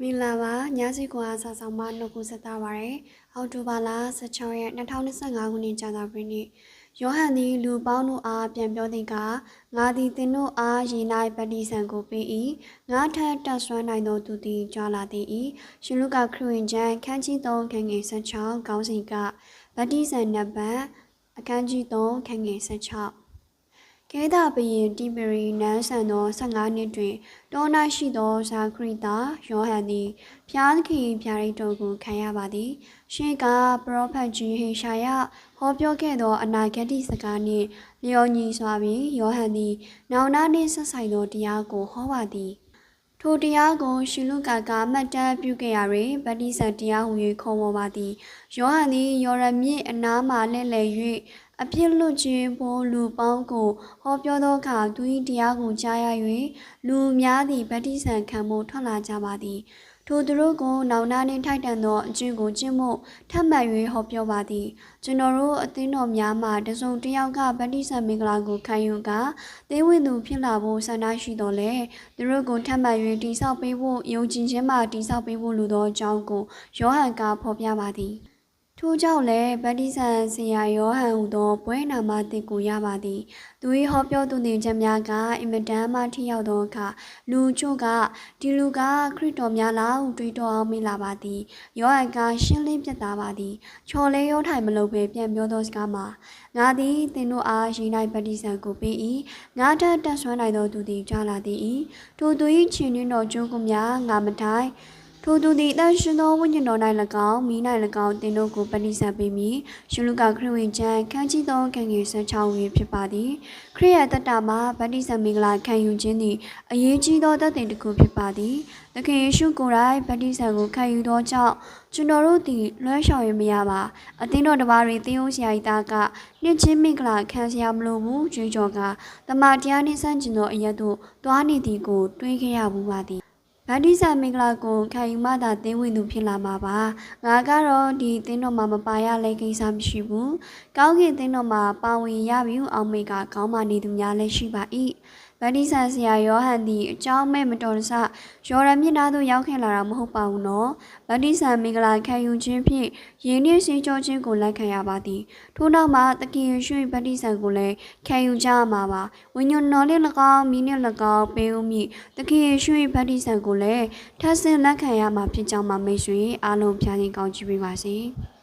မင်္ဂလာပါညစီကွာစာဆောင်မနှုတ်ကူဆက်တာပါရယ်အောက်တိုဘာလ16ရက်2025ခုနှစ်ကြာသပတေးနေ့ယောဟန်သည်လူပေါင်းတို့အားပြန်ပြောသည်ကငါသည်သင်တို့အားရေ၌ပတိဆန်ကိုပေး၏ငါထက်တက်ဆွမ်းနိုင်သောသူသည်ကြွလာသည်၏ရှင်လုကခရစ်ဝင်ကျမ်းခန်းကြီး3ခန်းငယ်16ခေါင်းစဉ်ကပတိဆန်နံပါတ်အခန်းကြီး3ခန်းငယ်16 ကဲသာဘရင်တိပရီနန်းဆန်သော15နှစ်တွင်တော၌ရှိသောဇာခရိတာယောဟန်သည်ဖျားသခင်ဖျားရိတ်တော်ကိုခံရပါသည်ရှေးကပရောဖက်ကြီးဟေရှာယဟောပြောခဲ့သောအနာဂတ်စကားနှင့်လျော်ညီစွာပြီးယောဟန်သည်နောင်နာနှင့်ဆက်ဆိုင်သောတရားကိုဟောပါသည်ထိုတရားကိုရှင်လုကာကမှတ်တမ်းပြုခဲ့ရတွင်ဗတ္တိဇံတရားဟူ၍ခေါ်ဝေါ်ပါသည်ယောဟန်သည်ယောရမြစ်အနားမှလှည့်လည်၍အပြစ်လွတ်ခြင်းပေါ်လူပေါင်းကိုဟောပြောသောအခါသူ၏တရားကိုကြားရ၍လူများသည်ဗတ္တိဇံခံမှုထွက်လာကြပါသည်ထိုသူတို့ကိုနောင်နာနှင့်ထိုက်တန်သောအကျင့်ကိုကျင့်မှုထပ်မံ၍ဟောပြောပါသည်ကျွန်တော်တို့အသင်းတော်များမှတစုံတစ်ယောက်ကဗတ္တိဇံမင်္ဂလာကိုခံယူကာသေဝင်သူဖြစ်လာဖို့ဆန္ဒရှိတော်လဲသူတို့ကိုထပ်မံ၍တိဆောက်ပေးဖို့ယုံကြည်ခြင်းမှတိဆောက်ပေးဖို့လိုသောအကြောင်းကိုယောဟန်ကဖော်ပြပါသည် ထို့ကြောင့်လည်းဗတ္တိဇံဆရာယောဟန်ဟူသောပွဲနာမသစ်ကိုရပါသည်သူ၏ဟောပြောသူတင်ချက်များကအင်မတန်မှထိရောက်သောအခါလူချို့ကဒီလူကခရစ်တော်များလားဟုတွေးတောအောင်မိလာပါသည်ယောဟန်ကရှင်းလင်းပြသပါသည်ချော်လဲရောထိုင်မလို့ပဲပြန်ပြောသောစကားမှာငါသည်သင်တို့အားရင်၌ဗတ္တိဇံကိုပေး၏ငါထက်တက်ဆွမ်းနိုင်သောသူသည်ကြားလာသည်၏ထိုသူ၏ခြေနှင်းတော်ကျိုးကိုများငါမထိုင် ထိုသူသည်တန်ရှင်သောဝိညာဉ်တော်၌၎င်းမိ၌၎င်းတင်တို့ကိုပဏိဆက်ပေးမည်ရှင်လူကခရစ်ဝင်ကျမ်းခန်းကြီးသောခံငယ်16ဝေဖြစ်ပါသည်ခရစ်ရဲ့တတမှာဗတ္တိဇံမင်္ဂလာခံယူခြင်းသည်အရေးကြီးသောတသက်တစ်ခုဖြစ်ပါသည်သခင်ယေရှုကိုယ်တိုင်ဗတ္တိဇံကိုခံယူသောကြောင့်ကျွန်တော်တို့သည်လွှဲလျှော်ရမရပါအသင်းတော်တစ်ပါးတွင်သင်ယုံဆရာ၏သားကနှစ်ချင်းမင်္ဂလာခံစရာမလိုဘူးကြွေးကြော်ကတမန်တရားနှင့်ဆန့်ကျင်သောအရက်သို့တွားနေသည်ကိုတွေးခဲ့ရဘူးပါသည် ဗန္ဒီဆာမင်္ဂလာကိုခံယူမှသာသင်ဝင်သူဖြစ်လာမှာပါငါကတော့ဒီသင်းတော်မှာမပါရလဲကိစ္စမရှိဘူးကောင်းကင်သင်းတော်မှာပါဝင်ရပြီအောင်မေကခေါင်းမနေသူများလည်းရှိပါ၏ ဗန္ဒီဆာဆရာယောဟန်သည်အကြောင်းမဲ့မတော်တဆယော်ရမြစ်သားသို့ရောက်ခင်လာတာမဟုတ်ပါဘူးနော်ဗန္ဒီဆာမင်္ဂလာခံယူခြင်းဖြင့်ယင်းနှင့်စေကြောခြင်းကိုလက်ခံရပါသည်ထို့နောက်မှာတခင်ရွှေဗန္ဒီဆာကိုလည်းခံယူကြရမှာပါဝိညာဉ်တော်နှင့်၎င်းမိနှင့်၎င်းပေးဦးမည်တခင်ရွှေဗန္ဒီဆာကိုလည်းထပ်ဆင့်လက်ခံရမှာဖြစ်ကြောင်းမှမိတ်ဆွေအားလုံးဖြားခြင်းကောင်းချီးပေးပါစေ။